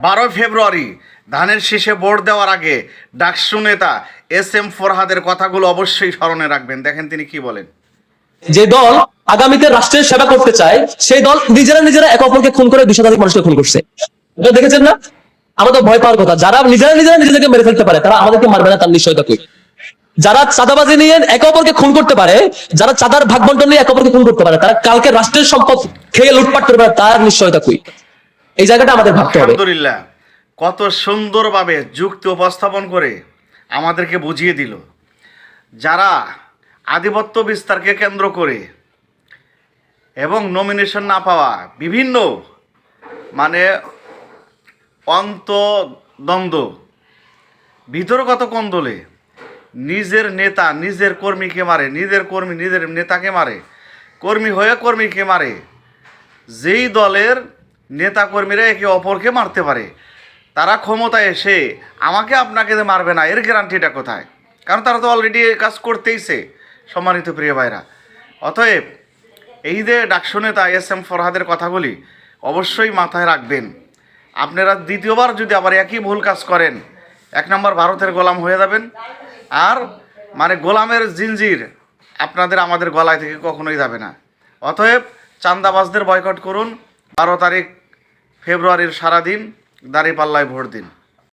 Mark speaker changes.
Speaker 1: বারো ফেব্রুয়ারি ধানের শীষে ভোট দেওয়ার আগে ডাকসু নেতা এস এম ফরহাদের কথাগুলো অবশ্যই স্মরণে রাখবেন। দেখেন তিনি কি বলেন।
Speaker 2: যে দল আগামীতে রাষ্ট্রের সেবা করতে চায় সেই দল নিজেরা নিজেরা একে অপরকে খুন করে দুই শতাধিক মানুষকে খুন করছে। দেখেছেন না? আমাদের ভয় পাওয়ার কথা। যারা নিজেরা নিজেরা নিজেদেরকে মেরে ফেলতে পারে তারা আমাদেরকে মারবে না তার নিশ্চয়তা কই? যারা চাঁদাবাজি নিয়ে একে অপরকে খুন করতে পারে যারা চাঁদার ভাগ বন্টন নিয়ে একে অপরকে খুন করতে পারে তারা কালকে রাষ্ট্রের সম্পদ খেয়ে লুটপাট করবে না, তার নিশ্চয়তা কই? এই জায়গাটা আমাদের ভাবতে হবে।
Speaker 1: আলহামদুলিল্লাহ, কত সুন্দরভাবে যুক্তি উপস্থাপন করে আমাদেরকে বুঝিয়ে দিল। যারা আধিপত্য বিস্তারকে কেন্দ্র করে এবং নমিনেশন না পাওয়া বিভিন্ন মানে অন্তদ্বন্দ্ব ভিতরগত কন্দলে নিজের নেতা, নিজের কর্মীকে মারে, নিজের কর্মী, নিজের নেতাকে মারে, কর্মী হয়ে কর্মীকে মারে, যেই দলের নেতাকর্মীরা একে অপরকে মারতে পারে। তারা ক্ষমতায় এসে আমাকে আপনাকে মারবে না, এর গ্যারান্টিটা কোথায়? কারণ তারা তো অলরেডি কাজ করতেইছে সম্মানিত প্রিয় ভাইরা। অতএব, এই যে ডাকসু নেতা এস এম ফরহাদের কথাগুলি অবশ্যই মাথায় রাখবেন। আপনারা দ্বিতীয়বার যদি আবার একই ভুল কাজ করেন, এক নম্বর ভারতের গোলাম হয়ে যাবেন। আর মানে গোলামের জিনজির আপনাদের আমাদের গলায় থেকে কখনোই যাবে না। অতএব চান্দাবাজদের বয়কট করুন। বারো তারিখ ফেব্রুয়ারির সারাদিন দাঁড়িপাল্লায় ভোট দিন।